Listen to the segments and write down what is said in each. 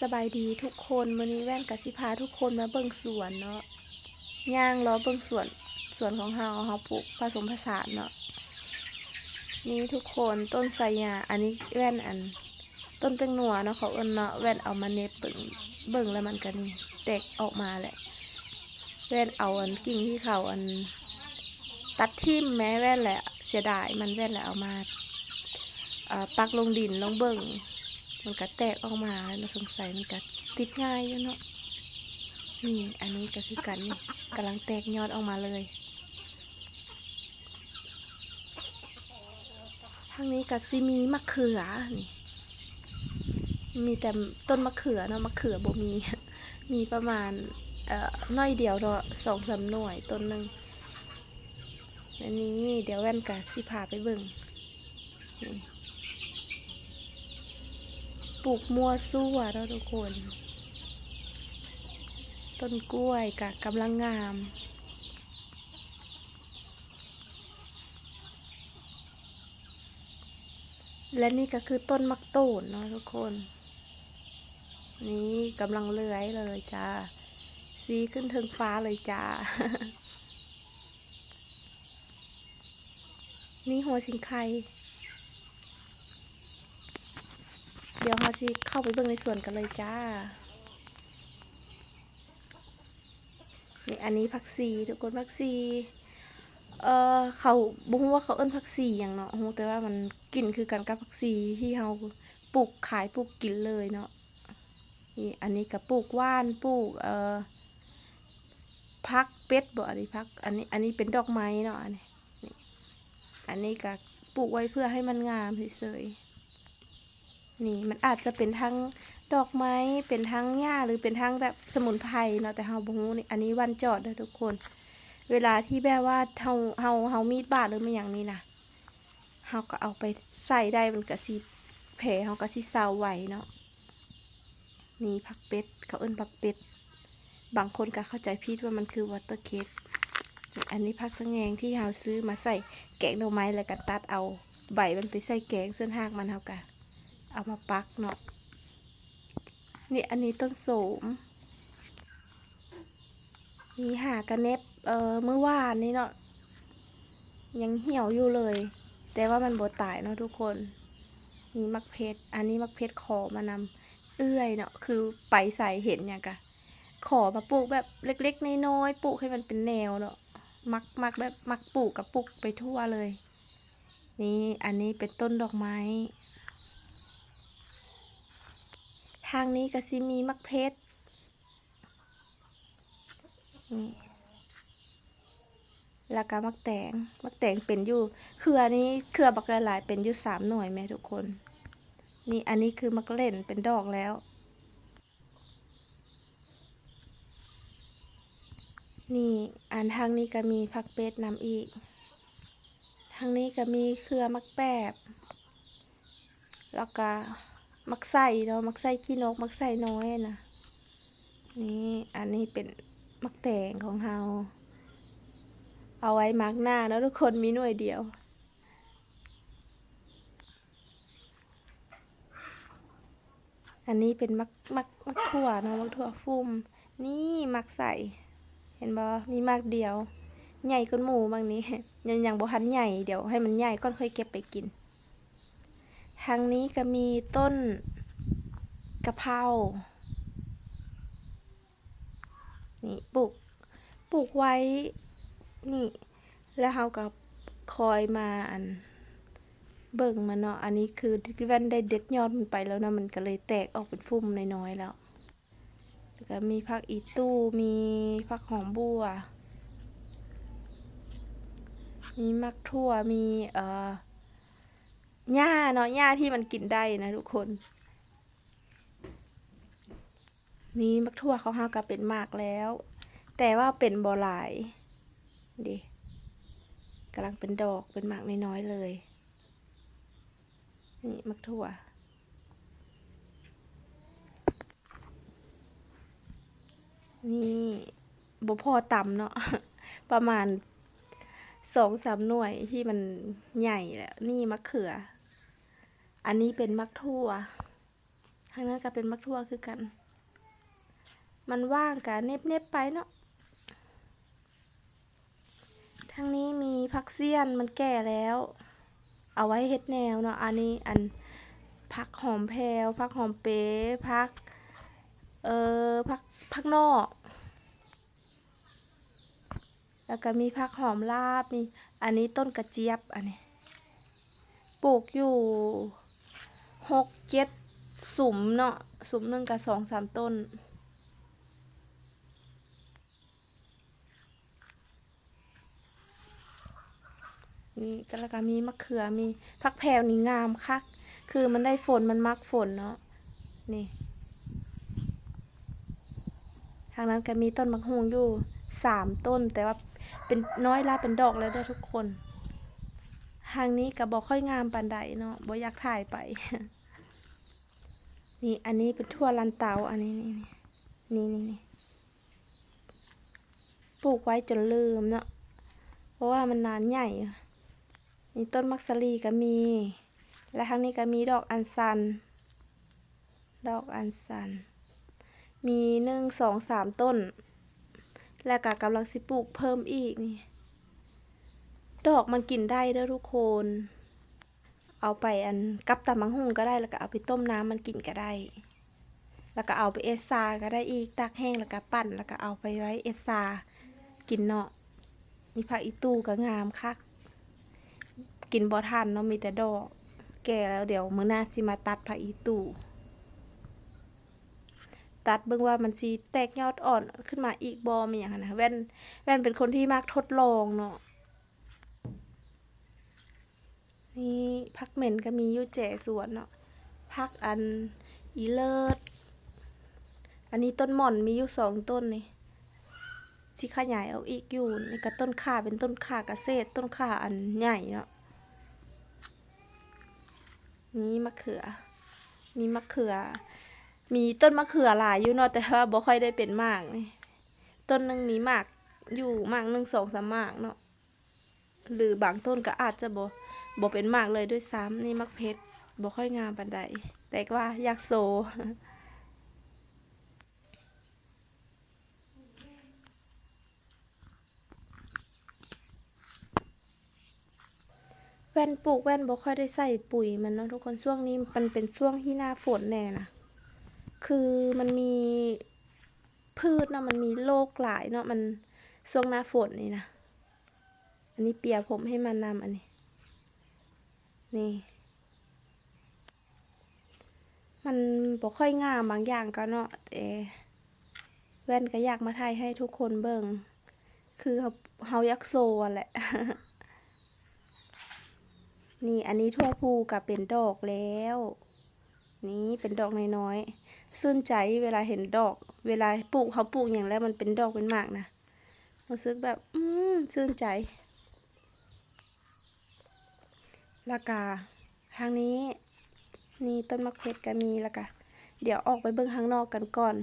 สบายดีทุกคนวันนี้แว่นกับสิพาทุกคนมาเบิ่งสวนเนาะย่างล้อเบิ่งสวนสวนของเฮาเฮาปลูกผสมผสานเนาะนี่ทุกคนต้นไทรยาอันนี้แว่นอัน ต้นเป็นหนัวเนาะเขาเอิ้นเนาะแว่นเอามาเน็บเบิ่งเบิ่งแล้วมันก็นี่แตกออกมาแหละ แว่นเอาอันกิ่งที่เขาอัน ตัดทิ่มแม้แว่นแหละเสียดายมันแว่นแหละเอามาปักลงดินลงเบิ่ง มันก็แตกออกมาแล้วเราสงสัยมันก็ติดง่ายอยู่เนาะนี่อันนี้ก็คือกันนี่กำลังแตกยอดออกมาเลยทางนี้ก็สิมีมะเขือนี่มีแต่ต้นมะเขือเนาะมะเขือบ่มี มีประมาณเอ่อน้อยเดียวเนาะสองสาหน่วยต้นหนึ่งอันนี้เดี๋ยวแว่นกะสิพาไปเบิ่งนี่ ปลูกมัวซั่วแล้วทุกคน ต้นกล้วยกะกำลังงามและนี่ก็คือต้นมักตูนเนาะทุกคน นี่กำลังเลื้อยเลยจ้าสีขึ้นถึงฟ้าเลยจ้า นี่หัวสิงไค เดี๋ยวเราสิเข้าไปเบิ่งในสวนกันเลยจ้า นี่อันนี้ผักซีทุกคนผักซี เอ่อเขาบ่ฮู้ว่าเขาเอิ้นผักซีหยังเนาะฮู้แต่ว่ามันกลิ่นคือกันกับผักซีที่เฮาปลูกขายปลูกกินเลยเนาะ นี่อันนี้ก็ปลูกว่านปลูก เอ่อพักเป็ดบ่อันนี้พัก อันนี้ อันนี้เป็นดอกไม้เนาะอันนี้ อันนี้ก็ปลูกไว้เพื่อให้มันงามเฉยๆ นี่มันอาจจะเป็นทั้งดอกไม้เป็นทั้งหญ้าหรือเป็นทั้งแบบสมุนไพรเนาะแต่เฮาบ่ฮู้นี่อันนี้วันจอดเด้อทุกคน เวลาที่แบบว่าเฮาเฮาเฮามีดบาดหรือไม่อย่างนี้นะเฮาก็เอาไปใส่ได้มันก็สิแผลเฮาก็สิเศร้าไหวเนาะนี่ผักเป็ดเขาเอิ้นผักเป็ดบางคนก็เข้าใจผิดว่ามันคือวอเตอร์เคสอันนี้ผักสะแงงที่เฮาซื้อมาใส่แกงหน่อไม้แล้วก็ตัดเอาใบมันไปใส่แกงส่วนหากมันเฮาก็ เอามาปักเนาะนี่อันนี้ต้นโสมนี่หากระเน็บเอ่อเมื่อวานนี้เนาะยังเหี่ยวอยู่เลย แต่ว่ามันบดตายเนาะทุกคนนี่มักเพชรอันนี้มักเพชรขอมานำเอื้อยเนาะคือไปใส่เห็นอย่างกะขอมาปลูกแบบเล็กๆน้อยๆปลูกให้มันเป็นแนวเนาะมักมักแบบมักปลูกกับปลูกไปทั่วเลย นี่อันนี้เป็นต้นดอกไม้ ทางนี้ก็สิมีมักเพชรนี่แล้วก็มักแตงมักแตงเป็นอยู่เครือนี้เครือบักหลายเป็นอยู่สามหน่วยแม่ทุกคน นี่อันนี้คือมักเล่นเป็นดอกแล้วนี่อันทางนี้ก็มีผักเป็ดนำอีก ทางนี้ก็มีเครือมักแปบ แล้วก็ มักใส่เนาะมักใส่ขี้นก มักใส่น้อยนะนี่อันนี้เป็นมักแตงของเฮาเอาไว้มักหน้าแล้วทุกคนมีหน่วยเดียว อันนี้เป็นมักมักมักถั่วเนาะมักถั่วฟุ่มนี่มักใส่เห็นบ่มีมักเดียว ใหญ่ก้นหมูบางนี้ยังยังบ่ทันใหญ่เดี๋ยวให้มันใหญ่ก่อนค่อยเก็บไปกิน ทางนี้ก็มีต้นกะเพรา นี่ปลูก ปลูกไว้ นี่ แล้วเราก็คอยมาอัน เบิ่งมันเนาะ อันนี้คือที่แว่นได้เด็ดยอดมันไปแล้วนะ มันก็เลยแตกออกเป็นฟุ่มน้อยๆแล้วแล้วก็มีผักอีตู้มีผักหอมบัว มีมักทั่ว มีเอ่อ หญ้าเนาะหญ้าที่มันกินได้นะทุกคน นี่มักทั่วเขาห้ากับเป็นมากแล้ว แต่ว่าเป็นบ่หลายดิกำลังเป็นดอกเป็นหมากน้อยๆเลย นี่มักทั่วนี่บ่พอต่ำเนาะประมาณสองสามหน่วยที่มันใหญ่แล้ว นี่มะเขือ อันนี้เป็นมักทั่วทางนั้นก็เป็นมักทั่วคือกัน มันว่างกะเน็บเน็บไปเนาะทางนี้มีผักเสี้ยนมันแก่แล้ว เอาไว้เฮ็ดแนวเนาะอันนี้อันผักหอมแพรวผักหอมเป๊ผักเอ่อผักผักนอก แล้วก็มีผักหอมลาบนี่อันนี้ต้นกระเจี๊ยบอันนี้ปลูกอยู่ หกเจ็ดสุมเนาะสุมหนึ่งกับสองสามต้น นี่ก็แล้วก็มีมะเขือมีผักแพวนี่งามคัก คือมันได้ฝนมันมักฝนเนาะนี่ ทางนั้นก็มีต้นมะฮุงอยู่สามต้น แต่ว่าเป็นน้อยละเป็นดอกแล้วด้ทุกคน ทางนี้ก็บอกค่อยงามปานใดเนาะบ่อยากถ่ายไป นี่อันนี้เป็นทั่วลันเตาอันนี้นี่นี่นี่นี่ปลูกไว้จนลืมเนาะเพราะว่ามันนานใหญ่ นี่ต้นมักสลีก็มี และทางนี้ก็มีดอกอัญชัน ดอกอัญชัน มีหนึ่งสองสามต้น แล้วก็กำลังสิปลูกเพิ่มอีกนี่ ดอกมันกินได้เด้อทุกคน เอาไปอันกับตำมังหุงก็ได้แล้วก็เอาไปต้มน้ำมันกินก็ได้ แล้วก็เอาไปเอสซาก็ได้อีกตากแห้งแล้วก็ปั่นแล้วก็เอาไปไว้เอสซากินเนาะนี่ผักอีตูก็งามคักกินบ่ทันเนาะมีแต่ดอก แก่แล้วเดี๋ยวมื้อหน้าสิมาตัดผักอีตูตัดเบิ่งว่ามันสิแตกยอดอ่อนขึ้นมาอีกบ่มีหยังหั้นะแว่นแว่นเป็นคนที่มักทดลองเนาะ นี่พักเหม็นก็มียู่แจสวนเนาะพักอันอีเลิศอันนี้ต้นหม่อนมีอยู่สองต้นนี่สิขยายเอาอีกอยู่นี่ก็ต้นข่าเป็นต้นข่าเกษตรต้นข่าอันใหญ่เนาะนี่มะเขือ มีมะเขือ มีต้นมะเขือหลายอยู่เนาะแต่ว่าบ่ค่อยได้เป็นมากนี่ต้นหนึงมีมากอยู่มากหนึ่งสองสามมากเนาะหรือบางต้นก็อาจจะบ่ บ่เป็นมากเลยด้วยซ้ำนี่มักเพชรบ่ค่อยงามปานใดแต่ว่าอยากโซแว่นปลูกแว่นบ่ค่อยได้ใส่ปุ๋ยมันเนาะทุกคนช่วงนี้มันเป็นช่วงที่หน้าฝนแน่นะคือมันมีพืชเนาะมันมีโรคหลายเนาะมันช่วงหน้าฝนนี่นะอันนี้เปียผมให้มันนำอันนี้ นี่ มันบ่ค่อยงามบางอย่างก็เนาะแต่แว่นก็อยากมาถ่ายให้ทุกคนเบิ่งคือเฮาเฮายากโซแหละ นี่อันนี้ทั่วภูกับเป็นดอกแล้ว นี่เป็นดอกน้อยๆซื่นใจเวลาเห็นดอก เวลาปลูกเขาปลูกอย่างแล้วมันเป็นดอกเป็นหมากนะรู้สึกแบบ อืมชื่นใจ และกาทางนี้นี่ต้นมะเขือก็มีและกะเดี๋ยวออกไปเบิ่งข้างนอกกันก่อน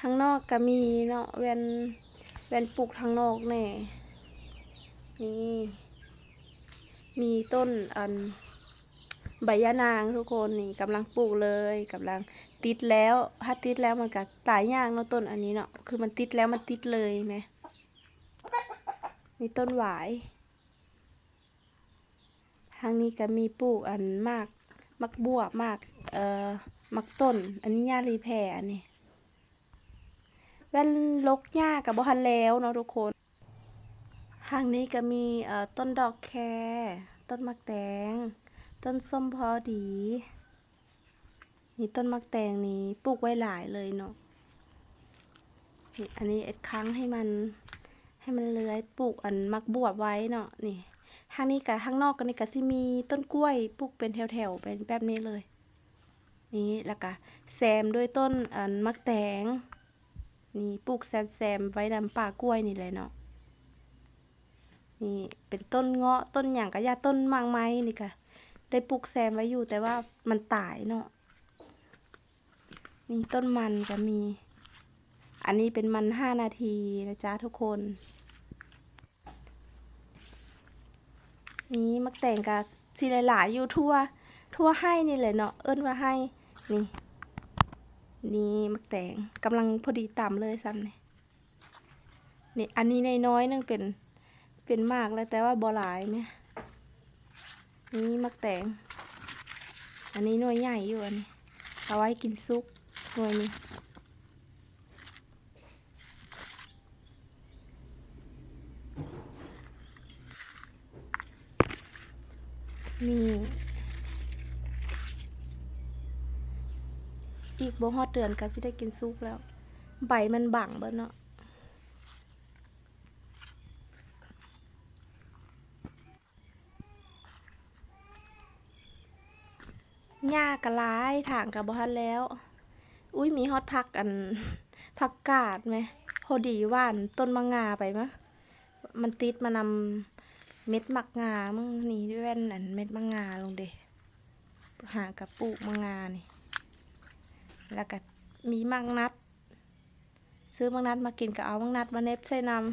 ข้างนอกก็มีเนาะแวนแวนปลูกทางนอกแน่นี่มีต้นอันใบยะนางทุกคนนี่กำลังปลูกเลยกำลังติดแล้วถ้าติดแล้วมันก็ตายยากเนาะต้นอันนี้เนาะคือมันติดแล้วมันติดเลยไหมมีต้นหวาย ทางนี้ก็มีปลูกอันมาก มักบัวมากเอ่อมักต้น อันนี้หญ้ารีแพรอันนี้แว่นลกหญ้ากับบ่ทันแล้วเนาะทุกคน ทางนี้ก็มีเอ่อต้นดอกแครต้นมักแตง ต้นส้มพอดี นี่ต้นมักแตงนี้ปลูกไว้หลายเลยเนาะนี่อันนี้เอ็ดค้างให้มันให้มันเลื้อยปลูกอันมักบวบไว้เนาะนี่ ทางนี้กับข้างนอกกันนี่ก็สิมีต้นกล้วยปลูกเป็นแถวๆเป็นแบบนี้เลย นี่แล้วก็แซมด้วยต้นอันมักแตงนี่ปลูกแซมๆไว้นำป่ากล้วยนี่เลยเนาะนี่เป็นต้นเงาะต้นหยางกะยาต้นมางไม้นี่ค่ะได้ปลูกแซมไว้อยู่แต่ว่ามันตายเนาะนี่ต้นมันก็มี อันนี้เป็นมันห้านาทีนะจ๊ะทุกคน นี่มักแต่งกับสีหลายๆอยู่ทั่ว ทั่วให้นี่แหละเนาะเอิ้นว่าให้นี่ นี่มักแตงกำลังพอดีต่ำเลยซ้ำนี่นี่อันนี้ในน้อยนึงเป็นเป็นมากแล้วแต่ว่าบ่หลายไหมนี่มักแตง อันนี้หน่วยใหญ่อยู่อันนี้เอาไว้กินซุปหน่วยนี้ นี่ อีกบ่ฮอดเดือนก็สิได้กินซุปแล้ว ใบมันบังเบิดเนาะหญ้ากะลายถางกับบ่ทันแล้ว อุ้ยมีฮอดผักอันผักกาดไหม พอดีว่านต้นมะงาไปมะ มันติดมานำ เม็ดมักงามึงนี่ด้แว่นอันเม็ดมะงาลงเดหากับปลูกมะงานี่ แล้วก็มีมังนัด ซื้อมังนัดมากินก็เอามังนัดมาเน็บใส่น้ำ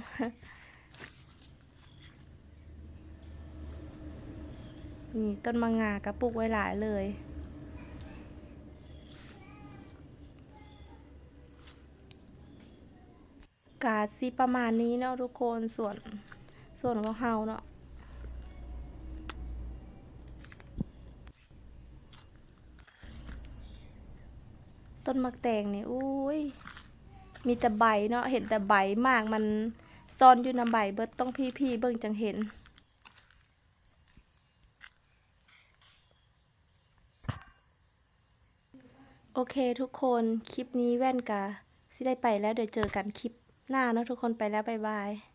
นี่ต้นมังงาก็ปลูกไว้หลายเลยกาซีประมาณนี้เนาะทุกคนส่วนส่วนของเฮาเนาะ ต้นมักแตงนี่อุ้ยมีแต่ใบเนาะเห็นแต่ใบมากมันซ่อนอยู่ในใบเบิดต้องพี่พี่ๆเบิ่งจังเห็นโอเคทุกคนคลิปนี้แว่นกะสิได้ไปแล้วเดี๋ยวเจอกันคลิปหน้าเนาะทุกคนไปแล้ว บ๊ายบาย